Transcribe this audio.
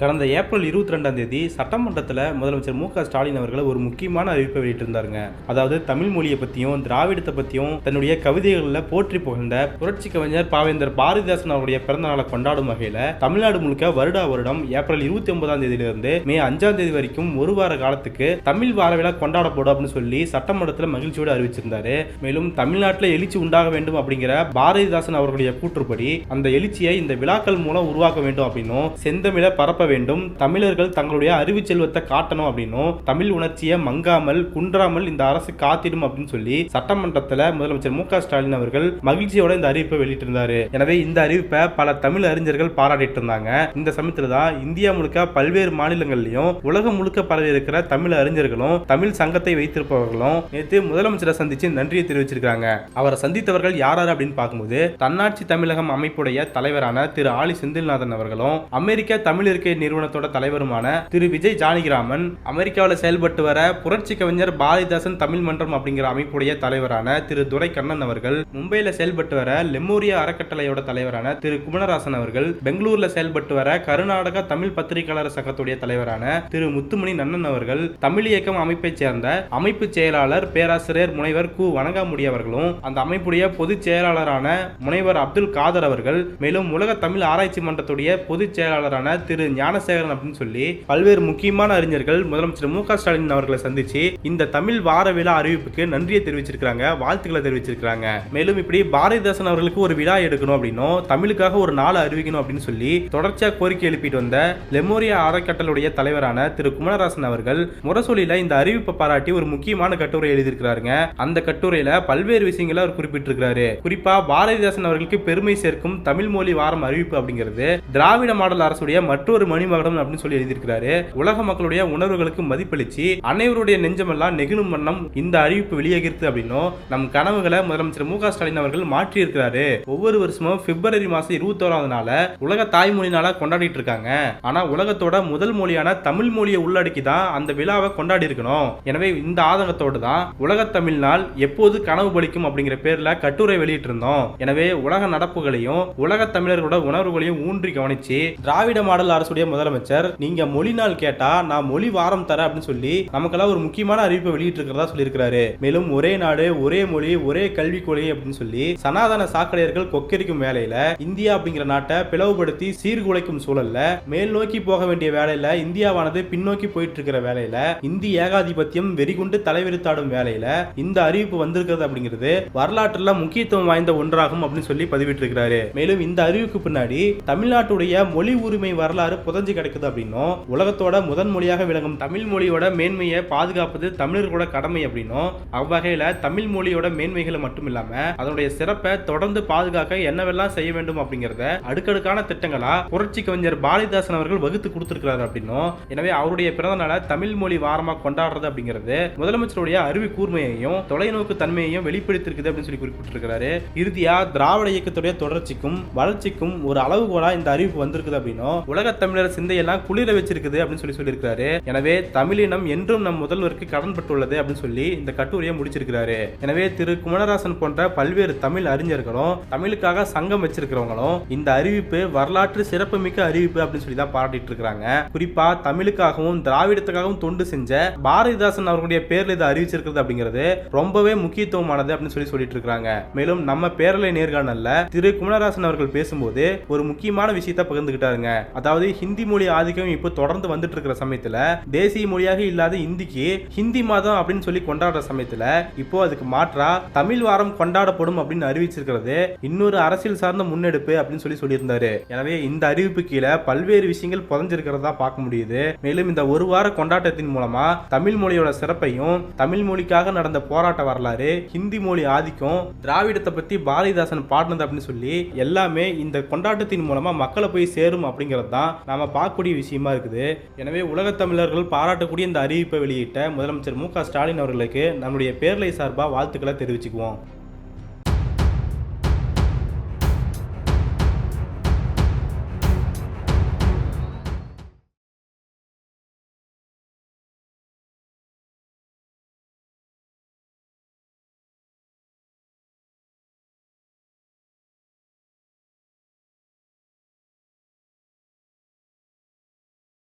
கடந்த ஏப்ரல் இருபத்தி ரெண்டாம் தேதி சட்டமன்றத்தில் முதலமைச்சர் மு க ஸ்டாலின் அவர்கள் ஒரு முக்கியமான அறிவிப்பை வெளியிட்டிருந்தாருங்க. அதாவது தமிழ் மொழியை பற்றியும் திராவிடத்தை பற்றியும் தன்னுடைய கவிதைகளில் போற்றி புகழ்ந்த புரட்சி கவிஞர் பாவேந்தர் பாரதிதாசன் அவருடைய பிறந்த நாளை கொண்டாடும் வகையில் தமிழ்நாடு முழுக்க வருடா வருடம் ஏப்ரல் இருபத்தி ஒன்பதாம் தேதியிலிருந்து மே அஞ்சாம் தேதி வரைக்கும் ஒரு வார காலத்துக்கு தமிழ் வார விழா கொண்டாடப்படும் அப்படின்னு சொல்லி சட்டமன்றத்தில் மகிழ்ச்சியோடு அறிவிச்சிருந்தாரு. மேலும் தமிழ்நாட்டில் எழுச்சி உண்டாக வேண்டும் அப்படிங்கிற பாரதிதாசன் அவர்களுடைய கூற்றுப்படி அந்த எழுச்சியை இந்த விழாக்கள் மூலம் உருவாக்க வேண்டும் அப்படின்னும் செந்தமிழ பரப்ப வேண்டும். தமிழர்கள் தங்களுடைய அறிவு செல்வத்தை காட்டணும் அப்படின்னும் தமிழ் உணர்ச்சியை மங்காமல் குன்றாமல் இந்த அரசு காத்திடும் அப்படின்னு சொல்லி சட்டமன்றத்தில் முதலமைச்சர் மு ஸ்டாலின் அவர்கள் மகிழ்ச்சியோட இந்த அறிவிப்பை வெளியிட்டிருந்தாரு. எனவே இந்த அறிவிப்பை பல தமிழ் அறிஞர்கள் பாராட்டிட்டு இருந்தாங்க. இந்த சமயத்தில் தான் இந்தியா முழுக்க பல்வேறு மாநிலங்கள்லையும் உலகம் முழுக்க பரவி இருக்கிற தமிழ் அறிஞர்களும் தமிழ் சங்கத்தை வைத்திருப்பவர்களும் நேற்று முதலமைச்சரை சந்திச்சு நன்றியை தெரிவிச்சிருக்காங்க அவரை சந்தித்தவர்கள் யார் யார் அப்படின்னு பார்க்கும்போது தன்னாட்சி தமிழகம் அமைப்புடைய தலைவரான திரு ஆலி செந்தில்நாதன் அவர்களும் அமெரிக்க தமிழ் இருக்கை நிறுவனத்தோட தலைவருமான திரு விஜய் ஜானகிராமன் அமெரிக்காவில் செயல்பட்டு வர புரட்சி கவிஞர் பாரதிதாசன் தமிழ் மன்றம் அப்படிங்கிற அமைப்புடைய தலைவரான திரு துரை கண்ணன் அவர்கள் மும்பையில் செயல்பட்டு வர லெமோரியா அறக்கட்டளையோட தலைவரான திரு குமரராசன் அவர்கள் பெங்களூர்ல செயல்பட்டு வர கர்நாடக தமிழ் பத்திரிகையாளர் சங்கத்துடைய தலைவரான திரு முத்துமணி நன்னன் அவர்கள் தமிழ் இயக்கம் அமைப்பைச் சேர்ந்த அமைப்பு செயலாளர் பேராசிரியர் முனைவர் கு. வணங்காமுடி அவர்களும் அந்த அமைப்புடைய பொதுச் செயலாளரான முனைவர் அப்துல் காதர் அவர்கள் மேலும் உலக தமிழ் ஆராய்ச்சி மன்றத்துடைய பொதுச் செயலாளரான திரு ஞானசேகரன் அப்படின்னு சொல்லி பல்வேறு முக்கியமான அறிஞர்கள் முதலமைச்சர் மு ஸ்டாலின் அவர்களை சந்திச்சு இந்த தமிழ் வார விழா அறிவிப்புக்கு நன்றியை தெரிவிச்சிருக்காங்க வாழ்த்துக்களை தெரிவிச்சிருக்காங்க மேலும் இப்படி பாரதிதாசன் அவர்களுக்கு ஒரு விழா எடுக்கணும் அப்படின்னும் தமிழுக்காக ஒரு நாள் அறிவிக்கணும் அப்படின்னு சொல்லி தொடர்ச்சியா கோரிக்கை எழுப்பிட்டு வந்த லெமோரியா அறக்கட்டளுடைய தலைவரான திரு குமரராசன் அவர்கள் முரசொலியில இந்த அறிவிப்பை பாராட்டி ஒரு முக்கியமான கட்டுரை எழுதியிருக்கிறாருங்க. அந்த கட்டுரையில பல்வேறு விஷயங்களை அவர் குறிப்பிட்டிருக்கிறாரு. குறிப்பா பாரதிதாசன் அவர்களுக்கு பெருமை சேர்க்கும் தமிழ் மொழி வாரம் அறிவிப்பு அப்படிங்கிறது திராவிட மாடல் அரசுடைய மற்றொரு மணிமகடம் அப்படின்னு சொல்லி எழுதியிருக்கிறாரு. உலக மக்களுடைய உணர்வுகளுக்கு மதிப்பளிச்சு அனைவருடைய நெஞ்சமெல்லாம் நெகிழும் வண்ணம் இந்த அறிவிப்பு வெளியாகிறது அப்படின்னும் நம் கனவுகளை முதலமைச்சர் மு ஸ்டாலின் அவர்கள் மாற்றி இருக்கிறாரு ஒவ்வொரு வருஷமும் பிப்ரவரி மாசம் இருபத்தோராவது நாள உலக தாய்மொழி நாளா கொண்டாடிட்டு இருக்காங்க. ஆனா உலகத்தோட முதல் மொழியான தமிழ் மொழியை உள்ளடக்கி தான் அந்த விழாவை கொண்டாடி இருக்கணும். எனவே இந்த ஆதங்கத்தோடு தான் உலக தமிழ் நாள் எப்போது கனவு பலிக்கும் அப்படிங்கிற பேர்ல கட்டுரை வெளியிட்டு இருந்தோம் எனவே உலக நடப்புகளையும் உலக தமிழர்களோட உணர்வுகளையும் ஊன்றி கவனிச்சு திராவிட மாடல் அரசுடைய முதலமைச்சர் நீங்க மொழி நாள் கேட்டா நான் மொழி வாரம் தரேன் அப்படின்னு சொல்லி நமக்கெல்லாம் ஒரு முக்கியமான அறிவிப்பை வெளியிட்டு இருக்கிறதா சொல்லியிருக்கிறாரு. மேலும் ஒரே நாடு ஒரே மொழி ஒரே கல்வி கொள்கை அப்படின்னு சொல்லி சனாதன சாக்கடையர்கள் கொக்கரிக்கும் வேலையில இந்தியா அப்படிங்கிற நாட்டை பிளவுபடுத்தி சீர்குலைக்கும் சூழல்ல மேல் நோக்கி போக வேண்டிய வேலையில இந்தியாவானது பின்னோக்கி போயிட்டு இருக்கிற வேலையில இந்தி ஏகாதிபத்தியம் வெறிகுண்டு தலைவிரித்தாடும் வேலையில இந்த அறிவிப்பு வந்திருக்கிறது அப்படிங்கிறது வரலாற்றுல முக்கியத்துவம் வாய்ந்த ஒன்றாகும் அப்படின்னு சொல்லி பதிவிட்டிருக்கிறாரு. மேலும் இந்த அறிவிப்பு பின்னாடி தமிழ்நாட்டுடைய மொழி உரிமை வரலாறு புதஞ்சு கிடக்குது அப்படின்னும். உலகத்தோட முதன் மொழியாக விளங்கும் தமிழ் மொழியோட மேன்மையை பாதுகாப்பது தமிழர்களோட கடமை அப்படின்னும். அவ்வகையில தமிழ் மொழியோட மேன்மைகளை மட்டும் இல்லாம அதனுடைய சிறப்பை தொடர்ந்து பாதுகாக்க என்னவெல்லாம் செய்ய வேண்டும் அப்படிங்கறத அடுக்கடுக்கான திட்டங்களா புரட்சி கவிஞர் பாரதிதாசன் அவர்கள் வகுத்து கொடுத்திருக்கிறார் அப்படின்னும். எனவே அவருடைய பிறந்த நாளை தமிழ் மொழி வாரமாக கொண்டாடுறது அப்படிங்கிறது முதலமைச்சருடைய அறிவு கூர்மையையும் தொலைநோக்கு தன்மையையும் வெளிப்படுத்திருக்குது அப்படின்னு சொல்லி குறிப்பிட்டிருக்கிறாரு. இறுதியா திராவிட இயக்கத்துடைய தொடர்ச்சிக்கும் வளர்ச்சிக்கும் ஒரு அளவுகோலா இந்த அறிவிப்பு வந்திருக்குது அப்படின்னும். உலக தமிழர் சிந்தையெல்லாம் குளிர வச்சிருக்குது அப்படின்னு சொல்லி சொல்லியிருக்காரு எனவே தமிழினம் என்றும் நம் முதல்வருக்கு கடன்பட்டுள்ளது அப்படின்னு சொல்லி இந்த கட்டுரையை முடிச்சிருக்கிறாரு. எனவே திரு குமரராசன் போன்ற பல்வேறு தமிழ் அறிஞர்களும் தமிழுக்காக சங்கம் வச்சிருக்கிறவங்களும் இந்த அறிவிப்பு வரலாற்று சிறப்புமிக்க அறிவிப்பு அப்படின்னு சொல்லி தான் பாராட்டிட்டு இருக்காங்க குறிப்பா தமிழுக்காகவும் திராவிடத்துக்காகவும் தொண்டு செஞ்ச பாரதிதாசன் அவர்களுடைய பேர்ல இதை அறிவிச்சிருக்கிறது அப்படிங்கிறது ரொம்பவே முக்கியத்துவமானது அப்படின்னு சொல்லி சொல்லிட்டு இருக்காங்க மேலும் நம்ம பேரலை நேர்காணல்ல திரு குமரராசன் அவர்கள் பேசும்போது ஒரு முக்கியமான விஷயத்தை பகிர்ந்துகிட்டாருங்க. அதாவது ஹிந்தி மொழி ஆதிக்கம் இப்போ தொடர்ந்து வந்துட்டு இருக்கிற சமயத்துல தேசிய மொழியாக இல்லாத இந்திக்கு ஹிந்தி மாதம் அப்படின்னு சொல்லி கொண்டாடுற சமயத்துல இப்போ அதுக்கு மாற்றா தமிழ் வாரம் கொண்டாடப்படும் அப்படின்னு அறிவிச்சிருக்கிறது இன்னொரு அரசியல் சார்ந்த முன்னெடுப்பு அப்படின்னு சொல்லி சொல்லியிருந்தாரு. எனவே இந்த அறிவிப்பு கீழே பல்வேறு விஷயங்கள் புதஞ்சிருக்கிறதா பார்க்க முடியுது. மேலும் இந்த ஒரு வார கொண்டாட்டத்தின் மூலமா தமிழ் மொழியோட சிறப்பையும் தமிழ் மொழிக்காக நடந்த போராட்ட வரலாறு ஹிந்தி மொழி ஆதிக்கம் திராவிடத்தை பத்தி பாரதிதாசன் பாடினது அப்படின்னு சொல்லி எல்லாமே இந்த கொண்டாட்டத்தின் மூலமா மக்களை போய் சேரும் அப்படிங்கிறது தான் நாம் பார்க்கக்கூடிய விஷயமா இருக்குது. எனவே உலகத் தமிழர்கள் பாராட்டக்கூடிய இந்த அறிவிப்பை வெளியிட்ட முதலமைச்சர் மு க ஸ்டாலின் அவர்களுக்கு நம்முடைய பேரலை சார்பாக வாழ்த்துக்களை தெரிவிச்சுக்குவோம்.